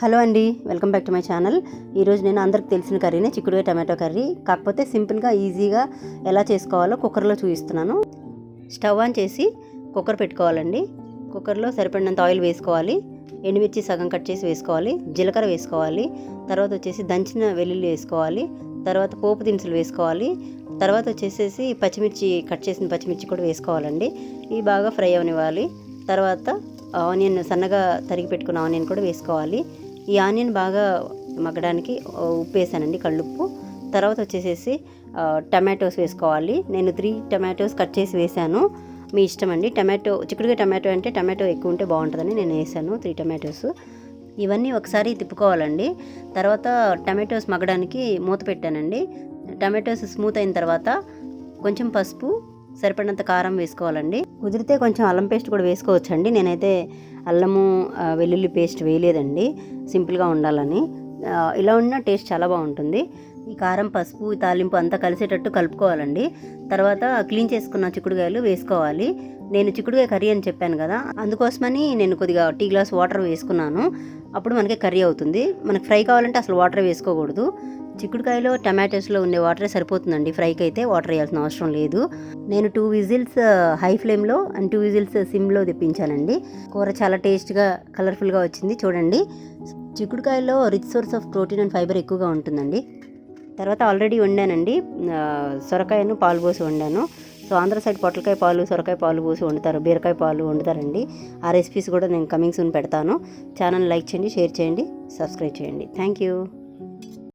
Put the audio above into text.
Hello అండి welcome back to my channel. ఈరోజు నేను అందరికి తెలిసిన కర్రీనే చిక్కుడుగా టమాటో కర్రీ. కాకపోతే సింపుల్గా ఈజీగా ఎలా చేసుకోవాలో కుక్కర్లో చూపిస్తున్నాను. స్టవ్ ఆన్ చేసి కుక్కర్ పెట్టుకోవాలండి. కుక్కర్లో సరిపడినంత ఆయిల్ వేసుకోవాలి. ఎండుమిర్చి సగం కట్ చేసి వేసుకోవాలి. జీలకర్ర వేసుకోవాలి. తర్వాత వచ్చేసి దంచిన వెల్లుల్లి వేసుకోవాలి. తర్వాత పోపు దినుసులు వేసుకోవాలి. తర్వాత వచ్చేసేసి పచ్చిమిర్చి కట్ చేసిన పచ్చిమిర్చి కూడా వేసుకోవాలండి. ఇవి బాగా ఫ్రై అవనివ్వాలి. తర్వాత ఆనియన్ సన్నగా తరిగి పెట్టుకున్న ఆనియన్ కూడా వేసుకోవాలి. ఈ ఆనియన్ బాగా మగ్గడానికి ఉప్పు వేసానండి కళ్ళుప్పు. తర్వాత వచ్చేసేసి టమాటోస్ వేసుకోవాలి. నేను త్రీ టమాటోస్ కట్ చేసి వేసాను. మీ ఇష్టం అండి. టమాటో చిక్కుడుగా టమాటో అంటే టమాటో ఎక్కువ ఉంటే బాగుంటుందని నేను వేసాను త్రీ టమాటోస్. ఇవన్నీ ఒకసారి తిప్పుకోవాలండి. తర్వాత టమాటోస్ మగ్గడానికి మూత పెట్టానండి. టమాటోస్ స్మూత్ అయిన తర్వాత కొంచెం పసుపు సరిపడినంత కారం వేసుకోవాలండి. కుదిరితే కొంచెం అల్లం పేస్ట్ కూడా వేసుకోవచ్చండి. నేనైతే అల్లము వెల్లుల్లి పేస్ట్ వేయలేదండి. సింపుల్గా ఉండాలని. ఇలా ఉన్న టేస్ట్ చాలా బాగుంటుంది. ఈ కారం పసుపు తాలింపు అంతా కలిసేటట్టు కలుపుకోవాలండి. తర్వాత క్లీన్ చేసుకున్న చిక్కుడుకాయలు వేసుకోవాలి. నేను చిక్కుడుకాయ కర్రీ అని చెప్పాను కదా అందుకోసమని నేను కొద్దిగా టీ గ్లాస్ వాటర్ వేసుకున్నాను. అప్పుడు మనకి కర్రీ అవుతుంది. మనకి ఫ్రై కావాలంటే అసలు వాటర్ వేసుకోకూడదు. చిక్కుడుకాయలో టమాటోస్లో ఉండే వాటరే సరిపోతుందండి. ఫ్రైకి అయితే వాటర్ వేయాల్సిన అవసరం లేదు. నేను టూ విజిల్స్ హై ఫ్లేమ్లో అండ్ టూ విజిల్స్ uh, సిమ్లో తెప్పించానండి. కూర చాలా టేస్ట్గా కలర్ఫుల్గా వచ్చింది. చూడండి. చిక్కుడుకాయలో rich source of protein and fibre ఎక్కువగా ఉంటుందండి. తర్వాత ఆల్రెడీ వండానండి. సొరకాయను పాలు పోసి వండాను. సో ఆంధ్ర సైడ్ పొట్లకాయ పాలు సొరకాయ పాలు పోసి వండుతారు. బీరకాయ పాలు వండుతారండి. ఆ రెసిపీస్ కూడా నేను కమింగ్ సూన్ పెడతాను. ఛానల్ లైక్ చేయండి షేర్ చేయండి సబ్స్క్రైబ్ చేయండి. Thank you